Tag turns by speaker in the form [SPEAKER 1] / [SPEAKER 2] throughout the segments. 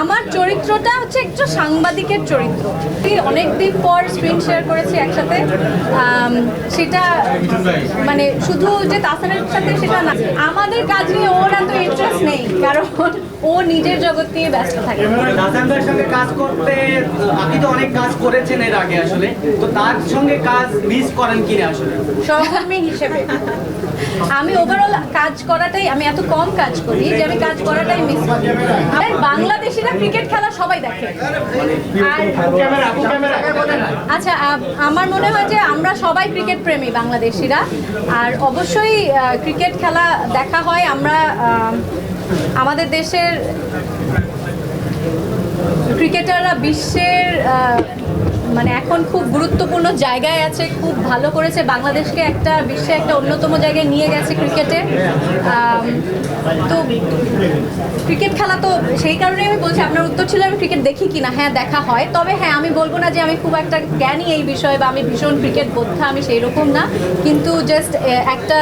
[SPEAKER 1] আমার চরিত্রটা হচ্ছে একটু সাংবাদিকের চরিত্র। অনেকদিন পর স্ক্রিন শেয়ার করেছি একসাথে। সেটা মানে শুধু যে তাসানের সাথে সেটা না, আমাদের কাজ নিয়ে ওর এত ইন্টারেস্ট নেই। কারণ ও নিজের জগৎ নিয়ে ব্যস্ত থাকে।
[SPEAKER 2] ভাইয়ের সঙ্গে কাজ করতে আপনি তো অনেক কাজ করেছেন এর আগে আসলে। তো তার সঙ্গে কাজ মিস করেন কিনা আসলে?
[SPEAKER 1] সহকর্মী হিসেবে। আমি ওভারঅল কাজ করাটাই আমি এত কম কাজ করি যে আমি কাজ করাটাই মিস করি। আর বাংলাদেশিরা ক্রিকেট খেলা সবাই দেখে। আর আচ্ছা আমার মনে হয় যে আমরা সবাই ক্রিকেট প্রেমী বাংলাদেশিরা। আর অবশ্যই ক্রিকেট খেলা দেখা হয় আমরা আমাদের দেশের ক্রিকেটাররা বিশ্বের মানে এখন খুব গুরুত্বপূর্ণ জায়গায় আছে খুব ভালো করেছে। বাংলাদেশকে একটা বিশ্বে একটা অন্যতম জায়গায় নিয়ে গেছে ক্রিকেটে তো ক্রিকেট খেলা তো সেই কারণে আমি বলছি আপনার উত্তর ছিল আমি ক্রিকেট দেখি কিনা। হ্যাঁ দেখা হয়। তবে হ্যাঁ আমি বলব না যে আমি খুব একটা জ্ঞানী এই বিষয়ে বা আমি ভীষণ ক্রিকেট বোদ্ধা আমি সেই রকম না। কিন্তু জাস্ট একটা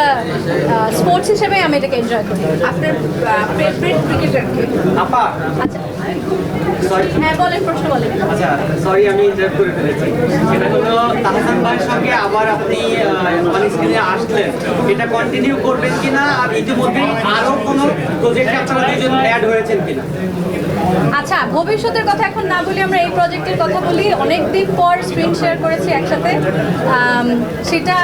[SPEAKER 1] স্পোর্টস হিসেবে আমি এটাকে এনজয় করি।
[SPEAKER 3] আপনার ফেভারিট ক্রিকেটার
[SPEAKER 1] আচ্ছা। হ্যাঁ বলেন প্রশ্ন বলেন।
[SPEAKER 2] আচ্ছা সরি আমি ইন্টারাপ্ট করে ফেলেছি। সেটা হলো তাহসান ভাইয়ের সঙ্গে আবার আপনি অন স্ক্রিনে আসলেন। এটা কন্টিনিউ করবেন কিনা? আর ইতিমধ্যে আরও কোনো প্রজেক্টে আপনারা দুজন অ্যাড হয়েছেন কিনা?
[SPEAKER 1] আচ্ছা ভবিষ্যতের কথা এখন না বলি আমরা এই প্রজেক্টের কথা বলি। অনেক দিন পর স্ক্রিন শেয়ার করেছি একসাথে। সেটা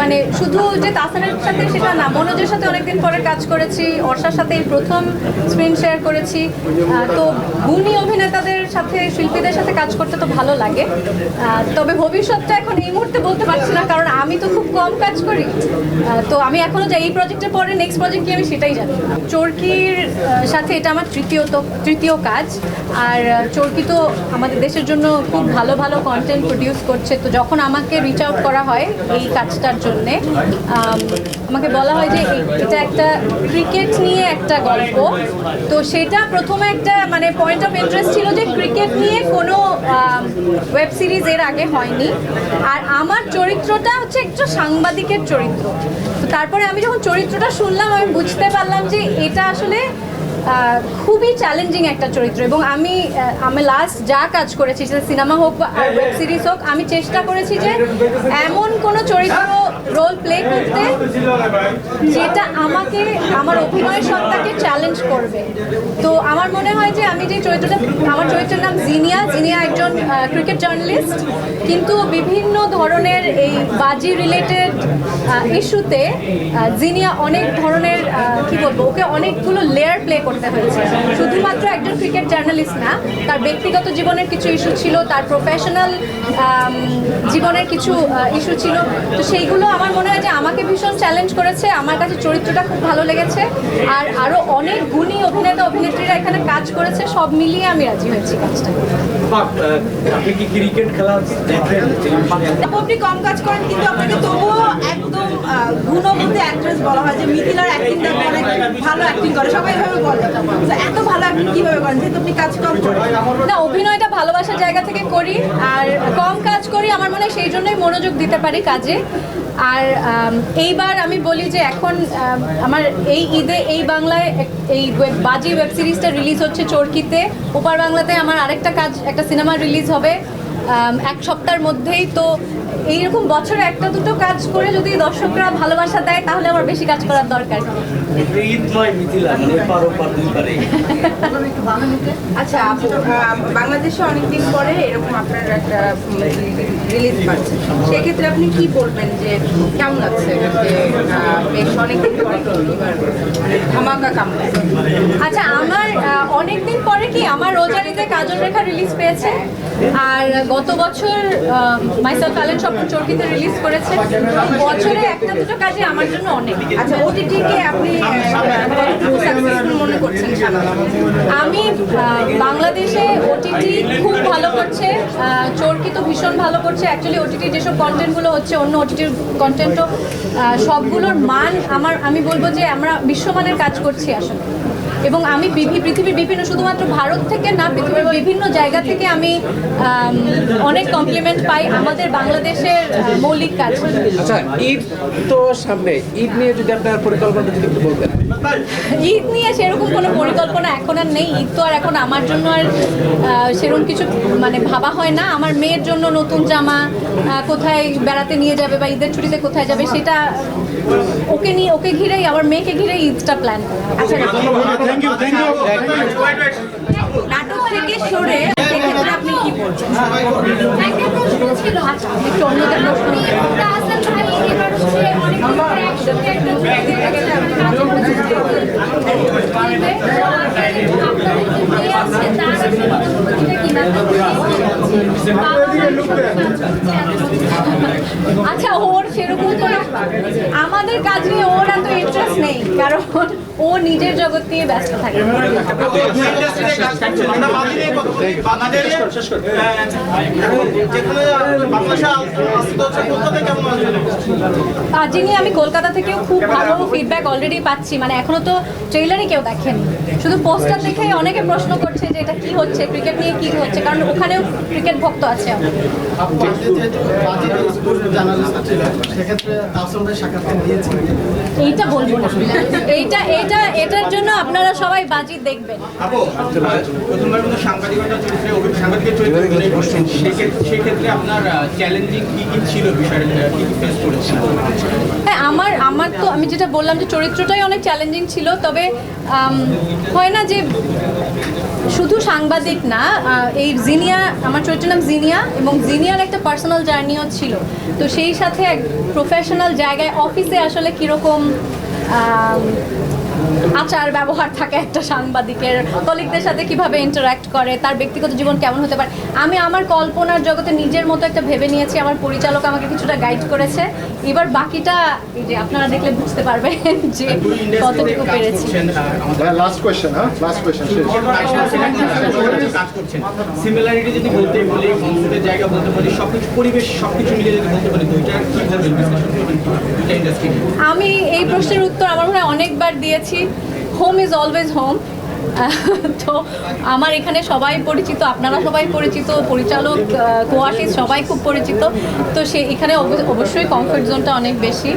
[SPEAKER 1] মানে শুধু যে তাসানের সাথে সেটা না, মনোজের সাথে অনেকদিন পরে কাজ করেছি। অর্ষার সাথে এই প্রথম স্ক্রিন শেয়ার করেছি। তো গুণী সাথে, শিল্পীদের সাথে কাজ করতে তো ভালো লাগে। তবে ভবিষ্যৎটা এখন এই মুহূর্তে বলতে পারছি না, কারণ আমি তো খুব কম কাজ করি। তো আমি এখনও যাই এই প্রজেক্টের পরে নেক্সট প্রজেক্ট কি আমি সেটাই জানি চরকির সাথে এটা আমার তৃতীয় তো, তৃতীয় কাজ। আর চরকি তো আমাদের দেশের জন্য খুব ভালো ভালো কন্টেন্ট প্রডিউস করছে। তো যখন আমাকে রিচ আউট করা হয় এই কাজটার জন্যে আমাকে বলা হয় যে এটা একটা ক্রিকেট নিয়ে একটা গল্প। তো সেটা প্রথমে একটা মানে পয়েন্ট অফ ইন্টারেস্ট ছিল যে ক্রিকেট নিয়ে কোনো ওয়েব সিরিজ এর আগে হয়নি। আর আমার চরিত্রটা হচ্ছে একটু সাংবাদিকের চরিত্র। তারপরে আমি যখন চরিত্রটা শুনলাম, আমি বুঝতে পারলাম যে এটা আসলে খুবই চ্যালেঞ্জিং একটা চরিত্র এবং আমি আমি লাস্ট যা কাজ করেছি, সেটা সিনেমা হোক বা ওয়েব সিরিজ হোক, আমি চেষ্টা করেছি যে এমন কোনো চরিত্র রোল প্লে করতে যেটা আমাকে, আমার অভিনয় সত্তাকে চ্যালেঞ্জ করবে। তো আমার মনে হয় যে আমি যে চরিত্রটা, আমার চরিত্রের নাম জিনিয়া জিনিয়া একজন ক্রিকেট জার্নালিস্ট কিন্তু বিভিন্ন ধরনের এই বাজি রিলেটেড ইস্যুতে জিনিয়া অনেক ধরনের কি বলব, ওকে অনেকগুলো লেয়ার প্লে করতে হয়েছে। শুধুমাত্র একজন ক্রিকেট জার্নালিস্ট না তার ব্যক্তিগত জীবনের কিছু ইস্যু ছিল তার প্রফেশনাল জীবনের কিছু ইস্যু ছিল। তো সেইগুলো আমার মনে হয় যে আমাকে ভীষণ চ্যালেঞ্জ করেছে। আমার কাছে চরিত্রটা খুব ভালো লেগেছে। আর আরও অনেক গুণী অভিনেতা অভিনেত্রীরা এখানে কাজ করেছে। সব মিলিয়ে আমি রাজি হয়েছি কাজটা।
[SPEAKER 2] আপনি কি ক্রিকেট খেলা
[SPEAKER 3] আপনি কম কাজ করেন কিন্তু আপনাকে তবুও একদম গুণবতী অ্যাক্ট্রেস বলা হয় যে মিথিলার অ্যাক্টিংটা অনেক ভালো অ্যাক্টিং করে। সবাই এভাবে বলে। এত ভালো অ্যাক্টিং কীভাবে করেন? যেহেতু আপনি কাজ কম
[SPEAKER 1] না, অভিনয়টা ভালোবাসার জায়গা থেকে করি, আর কম কাজ করি, আমার মনে হয় সেই জন্যই মনোযোগ দিতে পারি কাজে। আর এইবার আমি বলি যে এখন আমার এই ঈদে, এই বাংলায়, এই বাজি ওয়েব সিরিজটা রিলিজ হচ্ছে চরকিতে। ওপার বাংলাতে আমার আরেকটা কাজ, একটা সিনেমা রিলিজ হবে। এক সপ্তাহের মধ্যেই তো এইরকম বছরে একটা দুটো কাজ করে যদি দর্শকরা ভালোবাসা দেয় তাহলে আমার বেশি কাজ করার দরকার।
[SPEAKER 2] দুইবারে
[SPEAKER 3] আচ্ছা বাংলাদেশে অনেকদিন পরে এরকম আপনার একটা রিলিজ পাচ্ছে। সেক্ষেত্রে আপনি কি বলবেন যে কেমন লাগছে বেশ অনেকদিন পরে মানে ধামাকা কামড়
[SPEAKER 1] আচ্ছা আমার অনেক দিন পরে কি আমার রোজার ঈদে কাজল রেখা রিলিজ পেয়েছে? আর গত বছর মাইসেলফ অ্যালেন স্বপ্ন চরকিতে রিলিজ করেছে। বছরে একটা দুটো কাজে আমার জন্য অনেক।
[SPEAKER 3] আচ্ছা ওটিটি কে আপনি মনে করছেন
[SPEAKER 1] আমি বাংলাদেশে ওটিটি খুব ভালো করছে চরকি তো ভীষণ ভালো করছে। অ্যাকচুয়ালি ওটিটি যেসব কন্টেন্টগুলো হচ্ছে অন্য ওটিটির কন্টেন্টও সবগুলোর মান আমার আমি বলব যে আমরা বিশ্বমানের কাজ করছি আসলে। এবং আমি পৃথিবীর বিভিন্ন, শুধুমাত্র ভারত থেকে না, পৃথিবীর বিভিন্ন জায়গা থেকে আমি অনেক কমপ্লিমেন্ট পাই আমাদের বাংলাদেশের মৌলিক কাজ।
[SPEAKER 4] আচ্ছা ঈদ তো সামনে, ঈদ নিয়ে যদি আপনার পরিকল্পনা যদি একটু বলতেন।
[SPEAKER 1] ঈদ নিয়ে সেরকম কোনো পরিকল্পনা এখন আর নেই। ঈদ তো আর এখন আমার জন্য আর সেরকম কিছু মানে ভাবা হয় না। আমার মেয়ের জন্য নতুন জামা কোথায় বেড়াতে নিয়ে যাবে বা ঈদের ছুটিতে কোথায় যাবে সেটা ওকে নিয়ে ওকে ঘিরেই আমার মেয়েকে ঘিরেই ঈদটা প্ল্যান
[SPEAKER 3] আচ্ছা নাটক থেকে সরে আপনি কি বলছেন?
[SPEAKER 1] আচ্ছা একটু অন্যদের প্রশ্ন। আচ্ছা ওর সেরকম আমাদের কাজ নিয়ে ওর এত ইন্টারেস্ট নেই, কারণ ও নিজের জগৎ নিয়ে ব্যস্ত থাকে। যিনি আমি কলকাতা থেকেও খুব ভালো ফিডব্যাক অলরেডি পাচ্ছি মানে এখনও তো ট্রেলারই কেউ দেখেনি। শুধু পোস্টার দেখেই অনেকে প্রশ্ন করছে যে এটা কি হচ্ছে ক্রিকেট নিয়ে কি হচ্ছে, কারণ ওখানেও ক্রিকেট ভক্ত আছে আমার
[SPEAKER 5] সাক্ষাৎকার
[SPEAKER 1] এইটা বলব না। এইটা এইটা এটার জন্য আপনারা সবাই বাজি দেখবেন।
[SPEAKER 6] প্রথমবার মতো সাংবাদিকতার চরিত্রে সাংবাদিকের চরিত্রে অভিনয় করছেন। সেক্ষেত্রে সেক্ষেত্রে আপনার চ্যালেঞ্জিং কি কি ছিল বিষয়টা কি কি ফেস করেছেন?
[SPEAKER 1] হ্যাঁ আমার আমার তো আমি যেটা বললাম যে চরিত্রটাই অনেক চ্যালেঞ্জিং ছিল তবে হয় না যে শুধু সাংবাদিক না এই জিনিয়া, আমার চরিত্রের নাম জিনিয়া এবং জিনিয়ার একটা পার্সোনাল জার্নিও ছিল। তো সেই সাথে এক প্রফেশনাল জায়গায় অফিসে আসলে কীরকম আচার ব্যবহার থাকে একটা সাংবাদিকের কলিগদের সাথে কীভাবে ইন্টারাক্ট করে তার ব্যক্তিগত জীবন কেমন হতে পারে। আমি আমার কল্পনার জগতে নিজের মতো একটা ভেবে নিয়েছি আমার পরিচালক আমাকে কিছুটা গাইড করেছে। এবার বাকিটা এই যে আপনারা দেখলে বুঝতে পারবেন যে কতটুকু পেরেছি।
[SPEAKER 5] লাস্ট কোয়েশ্চেন হ্যাঁ? লাস্ট
[SPEAKER 6] করছেন সিমিলারিটি যদি বলতে বলি কমফোর্টের জায়গা বলতে বলি সবকিছু পরিবেশ সবকিছু মিলিয়ে যদি বলতে বলি দুইটা কি বলবেন
[SPEAKER 1] আমি এই প্রশ্নের উত্তর আমার মনে হয় অনেকবার দিয়েছি। হোম ইজ অলওয়েজ হোম তো আমার এখানে সবাই পরিচিত আপনারা সবাই পরিচিত পরিচালক কোয়াশিস সবাই খুব পরিচিত তো সে এখানে অব- অবশ্যই কমফর্ট জোনটা অনেক বেশি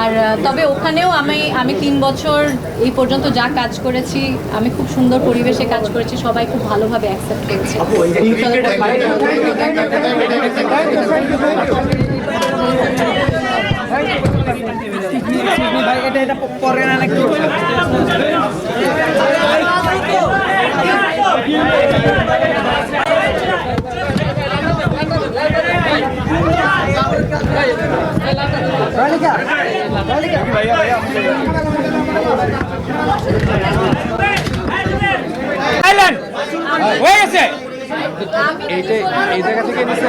[SPEAKER 1] আর তবে ওখানেও আমি আমি তিন বছর এই পর্যন্ত যা কাজ করেছি আমি খুব সুন্দর পরিবেশে কাজ করেছি সবাই খুব ভালোভাবে অ্যাকসেপ্ট করেছে
[SPEAKER 6] আপু এই যে ক্রিকেটের বাইরে
[SPEAKER 1] আমি কি বলব?